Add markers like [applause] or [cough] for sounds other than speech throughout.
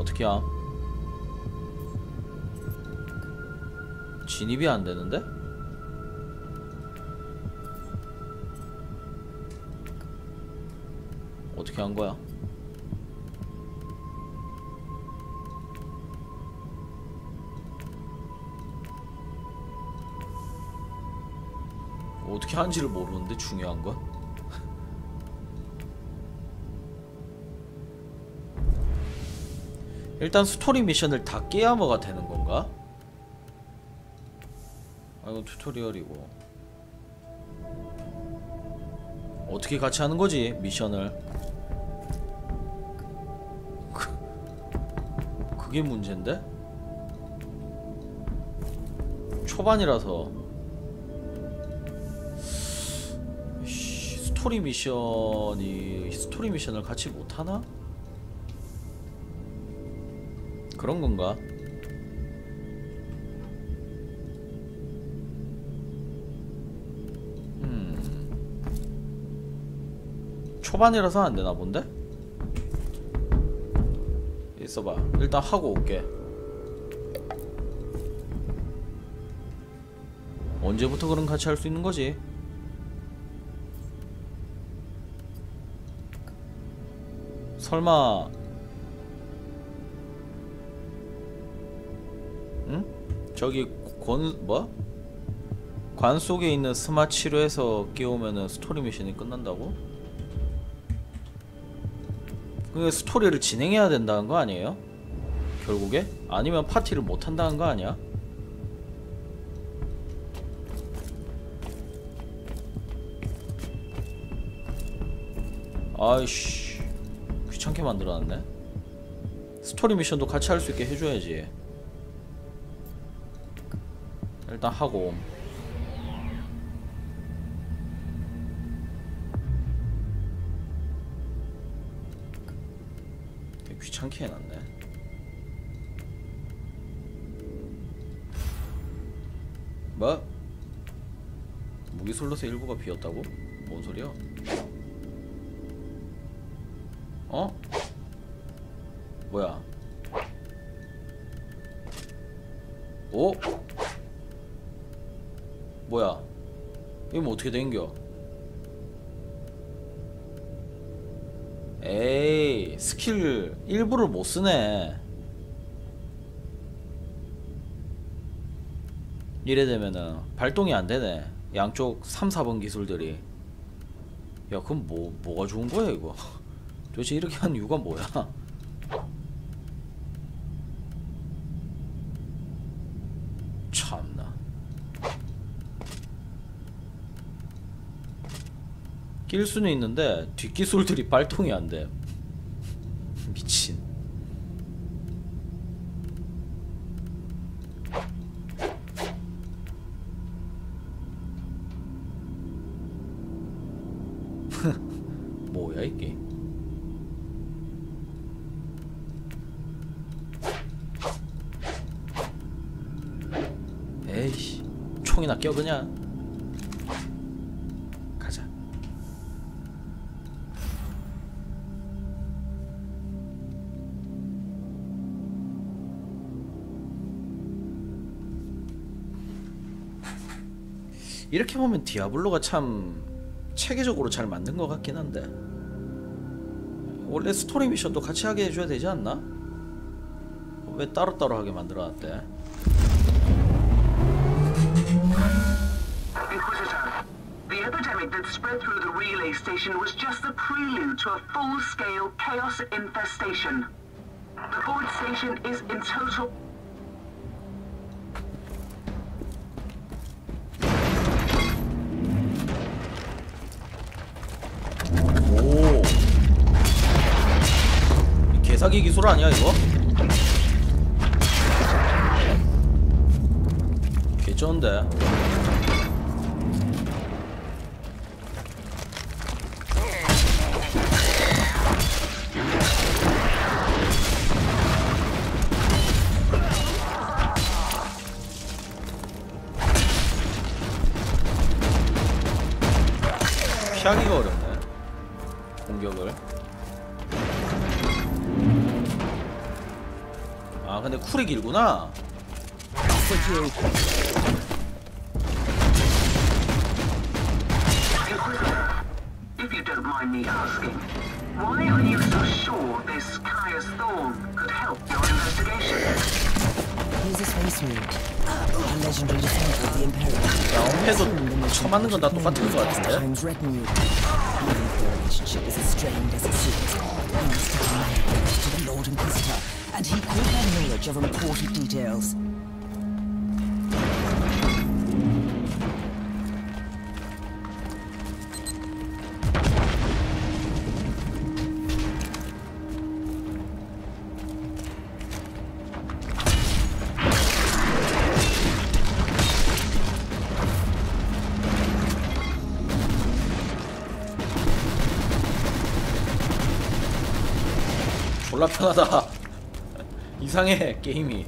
어떻게 함? 진입이 안 되는데? 어떻게 한 거야? 어떻게 하는지를 모르는데 중요한 건? 일단 스토리 미션을 다 깨야 뭐가 되는 건가? 아 이건 튜토리얼이고 어떻게 같이 하는 거지 미션을 그, 그게 문제인데? 초반이라서 씨, 스토리 미션이 스토리 미션을 같이 못하나? 그런 건가? 음. 초반이라서 안 되나 본데? 있어봐. 일단 하고 올게. 언제부터 그럼 같이 할 수 있는 거지? 설마 저기 권 뭐? 관 속에 있는 스마 치료해서 끼우면은 스토리 미션이 끝난다고? 그 스토리를 진행해야 된다는 거 아니에요? 결국에? 아니면 파티를 못 한다는 거 아니야? 아이씨 귀찮게 만들어놨네 스토리 미션도 같이 할 수 있게 해줘야지 일단 하고 귀찮게 해놨네 뭐? 무기솔로스 일부가 비었다고? 뭔 소리야? 어? 뭐야? 어떻게 된겨? 에이 스킬 일부를 못 쓰네. 이래 되면은 발동이 안 되네. 양쪽 3, 4번 기술들이. 야 그럼 뭐 뭐가 좋은 거야 이거? [laughs] 도대체 이렇게 한 이유가 뭐야? 참나. 낄 수는 있는데 뒷기술들이 발동이 [laughs] 안 돼. 이렇게 보면 디아블로가 참 체계적으로 잘 만든 것 같긴 한데 원래 스토리 미션도 같이 하게 해줘야 되지 않나? 왜 따로따로 하게 만들어놨대? 사기 기술 아니야 이거? 개쩐데. 피하기가 어렵네. The Imperium. 야 엄폐도 처맞는 건 다 똑같은 거 같은데 Lord Inquisitor, and he could have knowledge of important details. 졸라 편하다 이상해 게임이.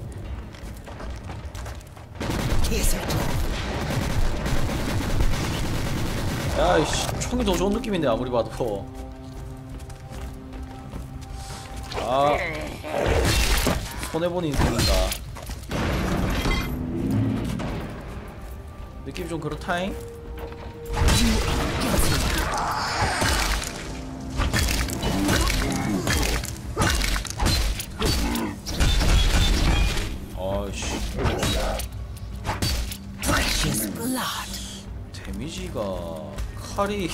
야이씨 총이 더 좋은 느낌인데 아무리 봐도. 아. 손해본 인생인가. 느낌 좀 그렇다잉 칼이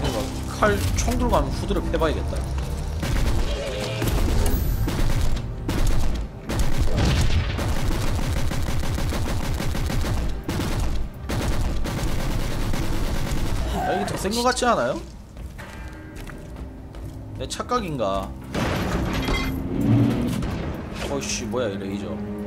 뭔가 칼총 들고 하면 후드를 패봐야겠다. 야 이게 더센거 같지 않아요? 내 착각인가? 어이씨 뭐야 이 레이저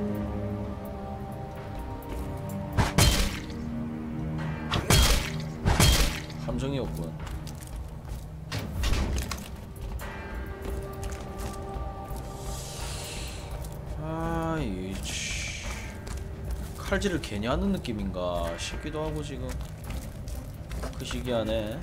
칼질을 괜히 하는 느낌인가 싶기도 하고 지금 그 시기 안에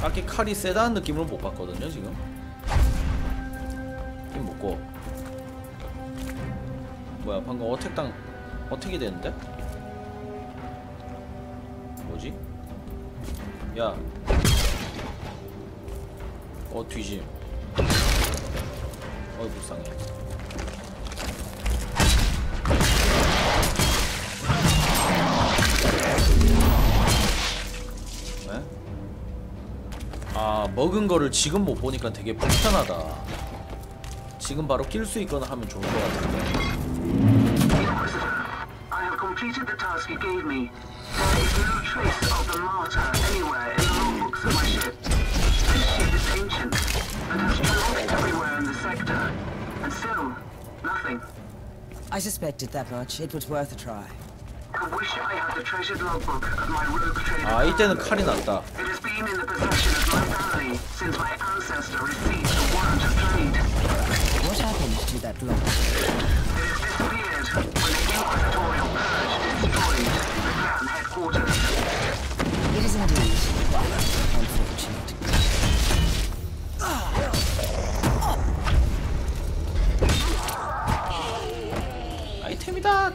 딱히 칼이 세다는 느낌을 못 받거든요 지금. 힘 먹고 뭐야 방금 어택 당 어택이 됐는데? 뭐지? 야. 어 뒤짐. 어이 불쌍해. 왜? 아 먹은 거를 지금 못 보니까 되게 불편하다. 지금 바로 낄 수 있거나 하면 좋을 것 같은데. I have completed the task you gave me. There is no trace of the martyr anywhere in the logbooks of my ship. I suspected that much. It was worth a try. I wish I had the treasured logbook of my rogue trader. 아 이때는 칼이 낫다. It has been in the possession of my family since my ancestor received the warrant of trade. What happened to that log? It has disappeared when the Inquisitorial Purge destroyed the clan headquarters. It is indeed unfortunate. 아이템이다.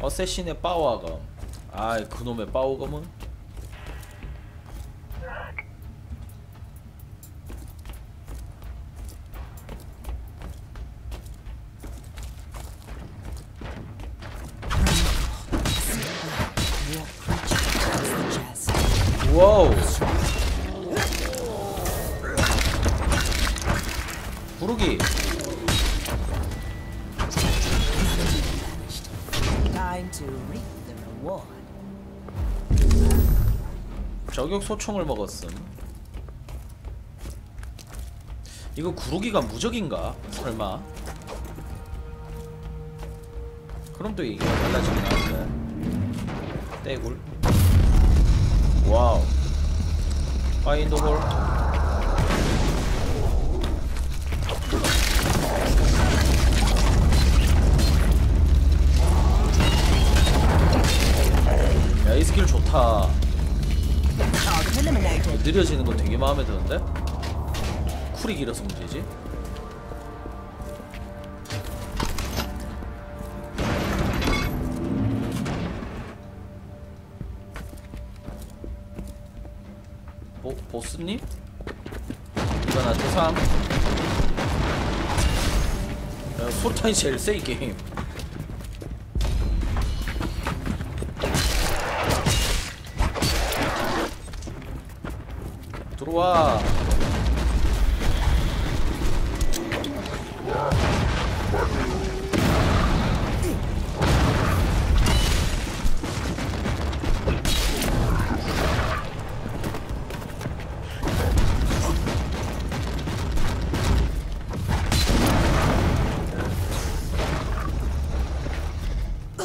어쌔신의 파워검. 아이 그놈의 chest? 와우. 부르기. 저격 소총을 먹었음. 이거 구르기가 무적인가? 설마? 그럼 또 얘기가 달라지긴 하는데 떼굴. 와우. 파인더볼 야 이 스킬 좋다. 느려지는 건 되게 마음에 드는데? 쿨이 길어서 문제지? 보, 보스님? 이건 아주 삼 야, 소탄이 제일 세이 게임 들어와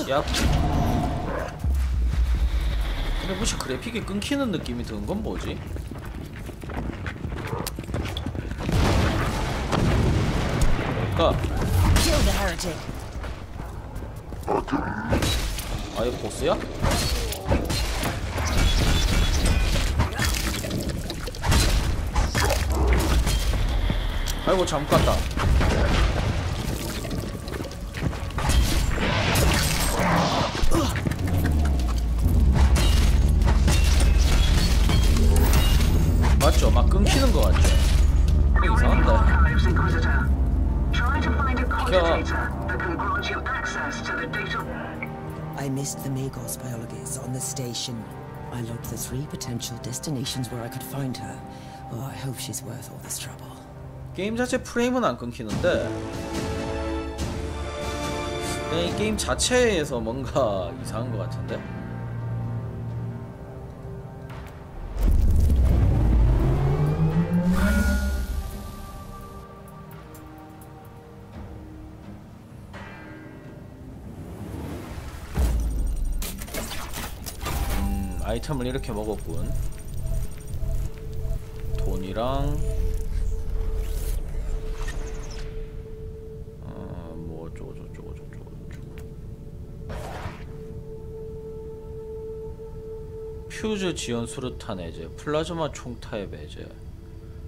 야 근데 무시 그래픽이 끊기는 느낌이 드는 건 뭐지? Heretic. 아 이거 보스야? 아이고 잘못 갔다 맞죠? 막 끊기는 거 같죠? 이상한데 data. I missed the Magos biologists on the station. I logged the three potential destinations where I could find her. Oh, I hope she's worth all this trouble. 게임 자체 프레임은 안 끊기는데 그냥 이 게임 자체에서 뭔가 이상한 것 같은데 아이템을 이렇게 먹었군. 돈이랑 어, 뭐 어쩌고 저쩌고 저쩌고 저쩌고 퓨즈 지원 수류탄 해제 플라즈마 총 타입 해제.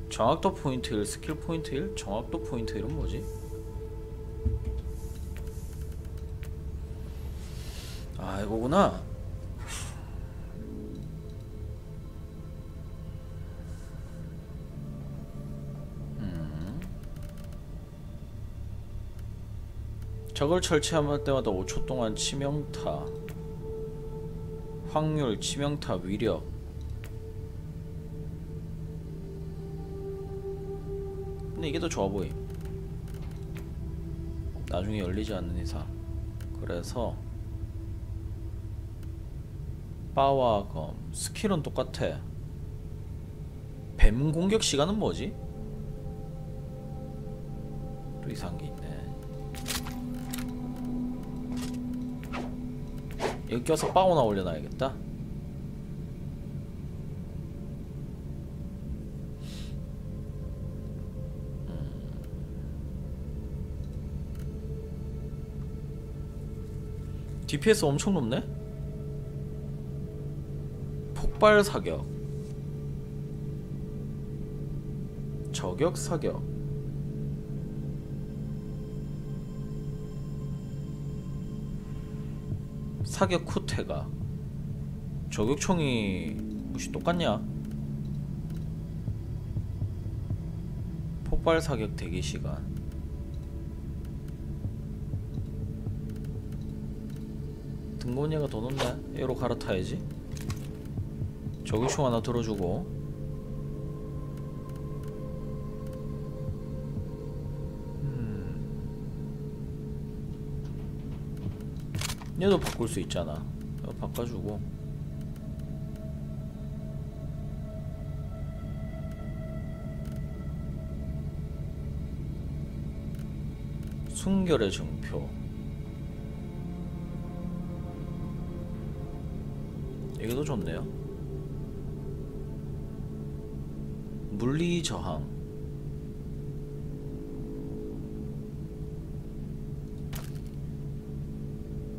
정확도 포인트 1 스킬 포인트 1 정확도 포인트 1은 뭐지? 아 이거구나 적을 처치할 때마다 5초 동안 치명타 확률, 치명타, 위력. 근데 이게 더 좋아 보임. 나중에 열리지 않는 이상. 그래서 빠와 검 스킬은 똑같아. 뱀 공격 시간은 뭐지? 또 있네 여기 껴서 빠오나 올려놔야겠다 음. DPS 엄청 높네? 폭발 사격 저격 사격 사격 쿠테가 저격총이 무시 똑같냐? 폭발 사격 대기 시간. 등곤이가 더 높네. 얘로 갈아타야지. 저격총 하나 들어주고 얘도 바꿀 수 있잖아. 바꿔주고. 순결의 증표. 이게도 좋네요. 물리 저항.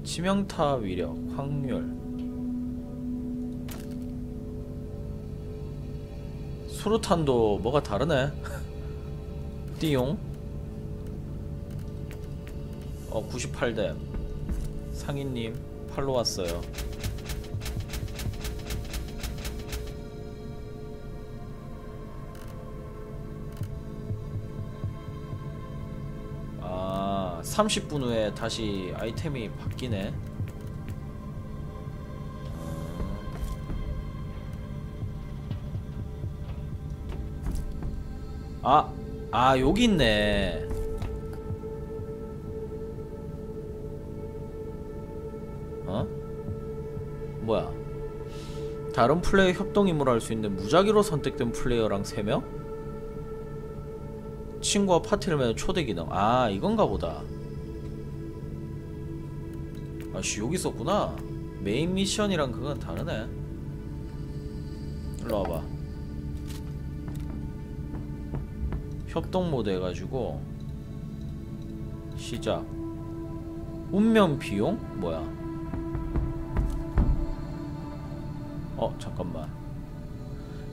치명타 위력, 확률. 수류탄도 뭐가 다르네. [laughs] 띠용. 어 98대. 상인님 팔로 왔어요 30분 후에 다시 아이템이 바뀌네 아, 아 여기 있네. 어? 뭐야? 다른 플레이어 협동 임무를 할 수 있는 무작위로 선택된 플레이어랑 3명? 친구와 파티를 매는 초대 기능. 아, 이건가 보다. 아씨, 여기 있었구나. 메인 미션이랑 그건 다르네. 일로 와봐. 협동 모드 해가지고 시작 운명 비용? 뭐야 어 잠깐만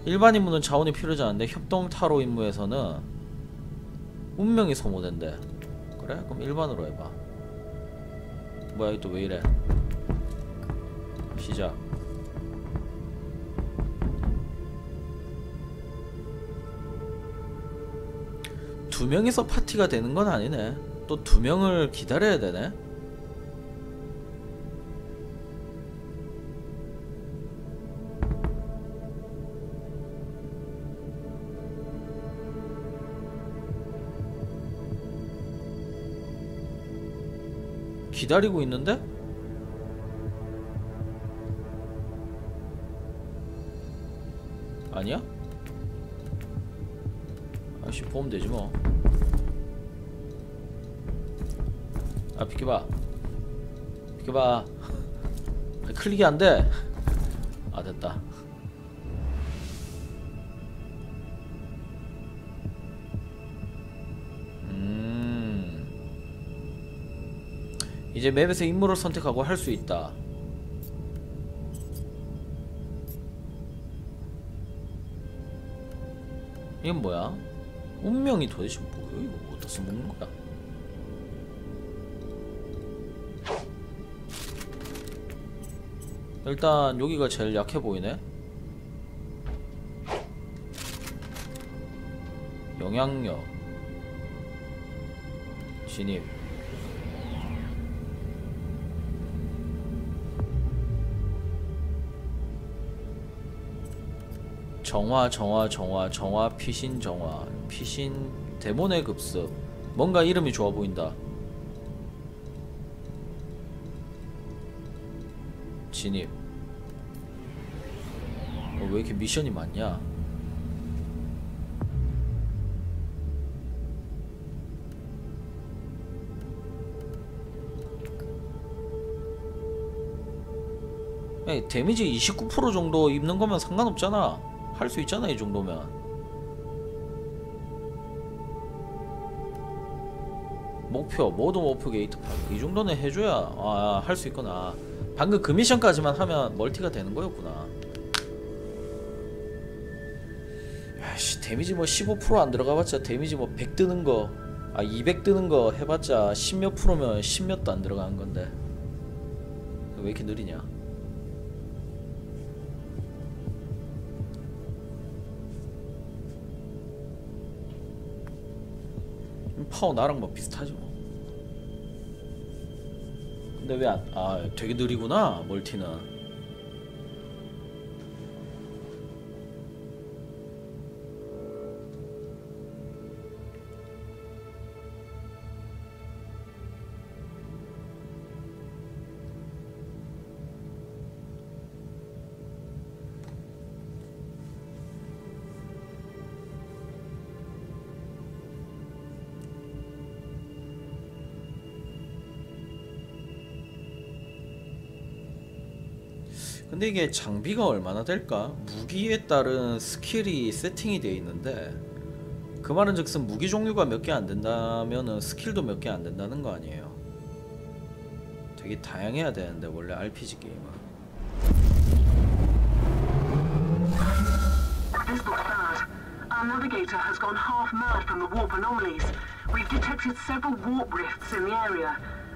일반 임무는 자원이 필요하지 않은데 협동 타로 임무에서는 운명이 소모된대 그래? 그럼 일반으로 해봐 뭐야 이또왜 이래 시작 두 명이서 파티가 되는 건 아니네. 또 두 명을 기다려야 되네. 기다리고 있는데? 아니야? 아씨 보면 되지 뭐. 아 비켜봐. 비켜봐. 아, 클릭이 안 돼. 아 됐다. 이제 맵에서 임무를 선택하고 할 수 있다. 이건 뭐야? 운명이 도대체 뭐야? 이거 어디서 먹는 거야? 일단 여기가 제일 약해 보이네. 영향력 진입 정화 정화 정화 정화 피신 정화. 피신 데몬의 급습. 뭔가 이름이 좋아 보인다. 진입. 어, 왜 이렇게 미션이 많냐? 에이, 데미지 29% 정도 입는 거면 상관없잖아 할 수 있잖아 이 정도면. 목표 모든 목표 게이트 파악. 이 정도는 해줘야 아, 할 수 있구나. 방금 그 미션까지만 하면 멀티가 되는 거였구나. 야씨 데미지 뭐 15%안 들어가봤자 데미지 뭐 100 뜨는 거 아 200 뜨는 거 해봤자 10몇 프로면 10몇도 안 들어가는 건데. 왜 이렇게 느리냐 파워 나랑 뭐 비슷하지 뭐. 근데 왜 안, 아, 되게 느리구나, 멀티는. 근데 이게 장비가 얼마나 될까? 무기에 따른 스킬이 세팅이 되어 있는데 그 말은 즉슨 무기 종류가 몇 개 안 된다면은 스킬도 몇 개 안 된다는 거 아니에요. 되게 다양해야 되는데 원래 RPG 게임은.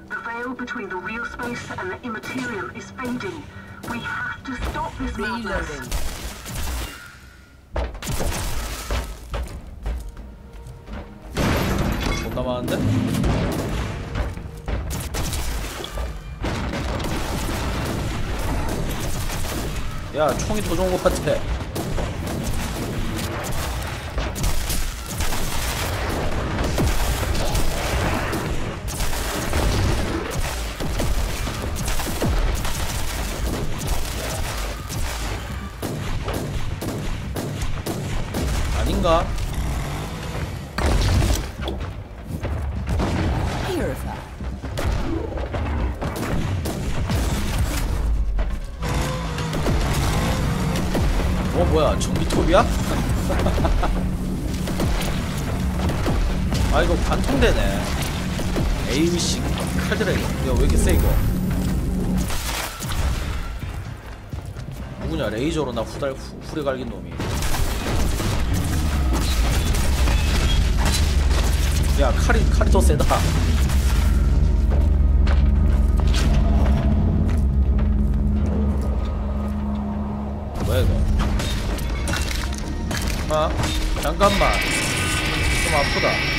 The veil between the real space and the immaterium is fading. We have to stop this madness. Reloading. 존나 많은데? 야 총이 더 좋은 것 같아 누구냐 레이저로 나 후달 후, 후레 갈긴 놈이. 야 칼이 칼이 더 세다. 뭐야 이거? 아 잠깐만. 좀 아프다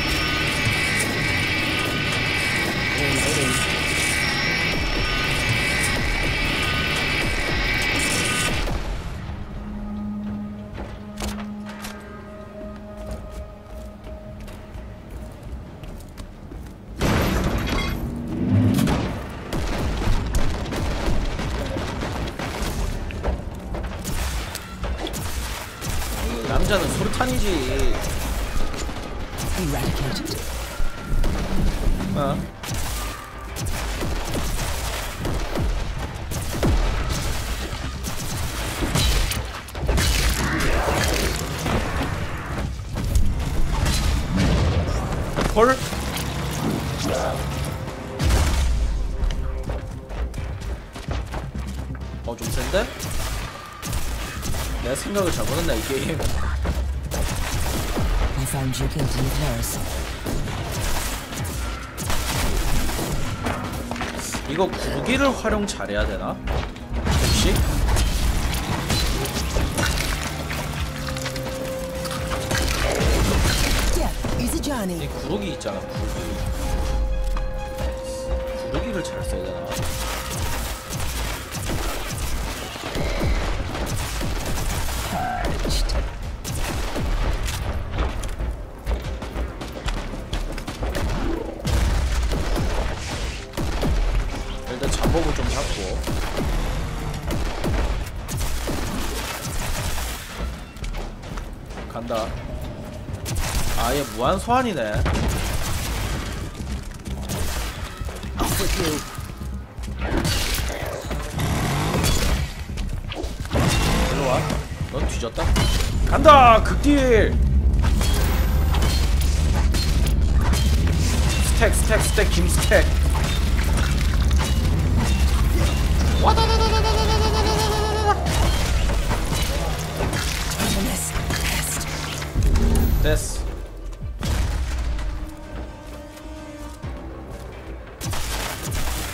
헐? 어, 좀 센데? 내가 생각을 잘못했나, 이 게임. I found you. 이거 구기를 활용 잘해야 되나? 혹시? Is a 이. 구르기 있잖아 구르기 구르기를 잘 써야 되나. 일단 잠복을 좀 잡고 간다 아얘 무한 소환이네. 일로 와. 넌 뒤졌다. 간다. 극딜. 스택 스택 스택 김 스택. 됐어.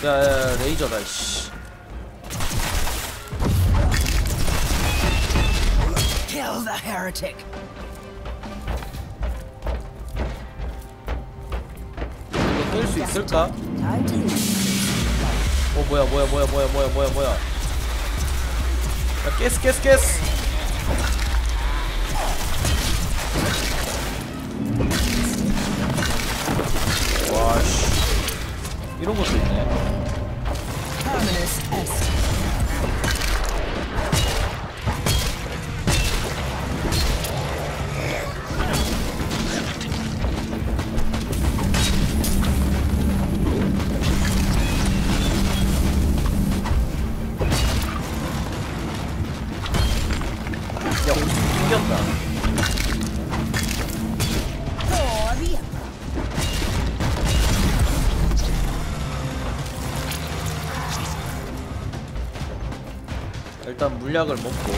야, 야, 야 레이저다 씨. Kill the heretic. 이거 깰수 있을까? Time to leave. 어 뭐야 뭐야 뭐야 뭐야 뭐야 뭐야 뭐야. 야 깼어 깼어 깼어. 와 씨. 이런 것도 있네. 물약을 먹고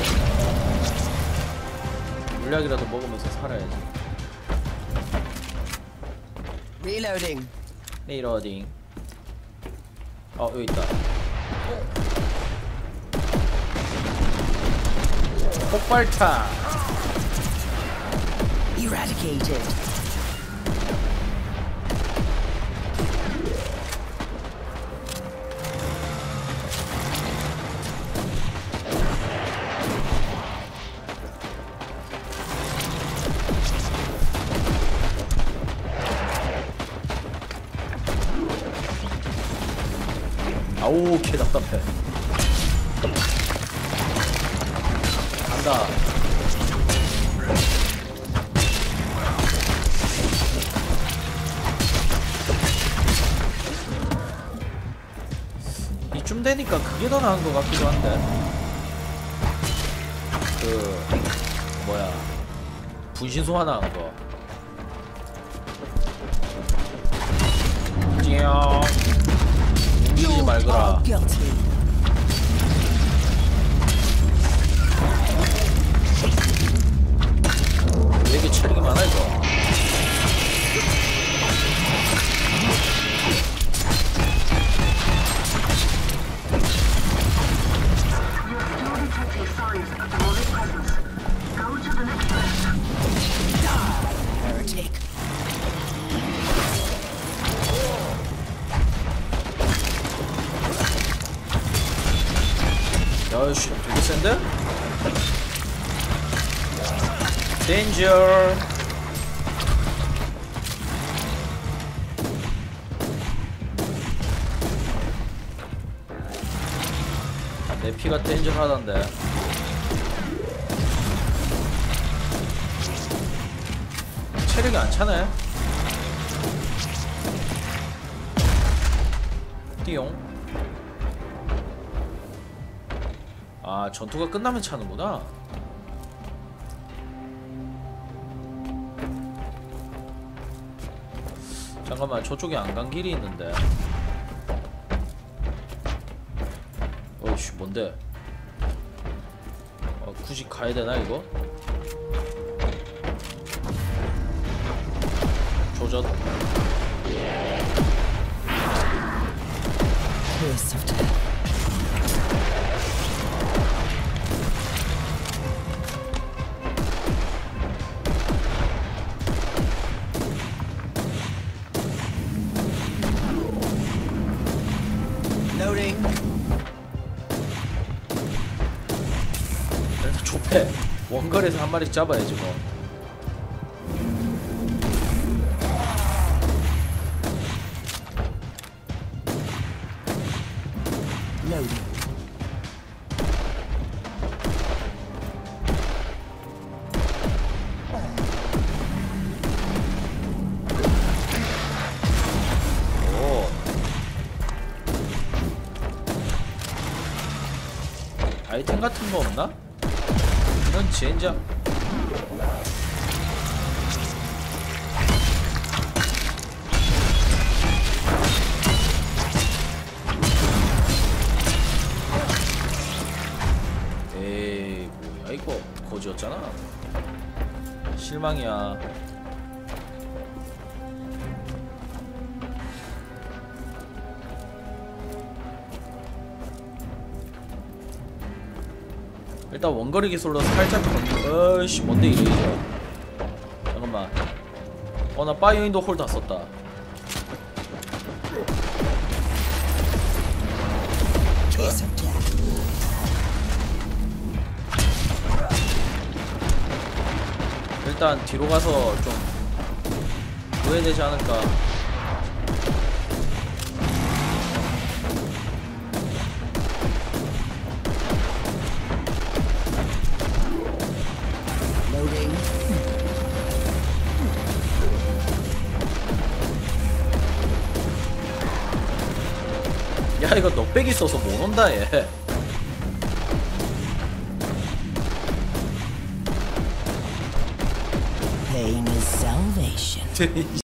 물약이라도 먹으면서 살아야지 Reloading. 리로딩 어 여기 있다 폭발탄 Eradicated. 답답해. 간다. 이쯤 되니까 그게 더 나은 것 같기도 한데. 그 뭐야. 분신 소환하는 거. 찌용 움직이지 말거라. 이렇게 체력이 많아 이거 덴저 내 피가 덴저하던데. 체력이 안 차네. 띠용. 아 전투가 끝나면 차는구나 잠깐만 저쪽에 안 간 길이 있는데. 어이씨 뭔데? 어, 굳이 가야 되나 이거? 조졌 좁해 원거리에서 한 마리 잡아야지 뭐 이런 일단 원거리 기술로 살짝 건 어이씨 뭔데 이게? 잠깐만. 어 나 파이어인도 홀 다 썼다. 일단 뒤로 가서 좀 후회되지 않을까 넉백이 써서 못 온다 얘 Pain is salvation.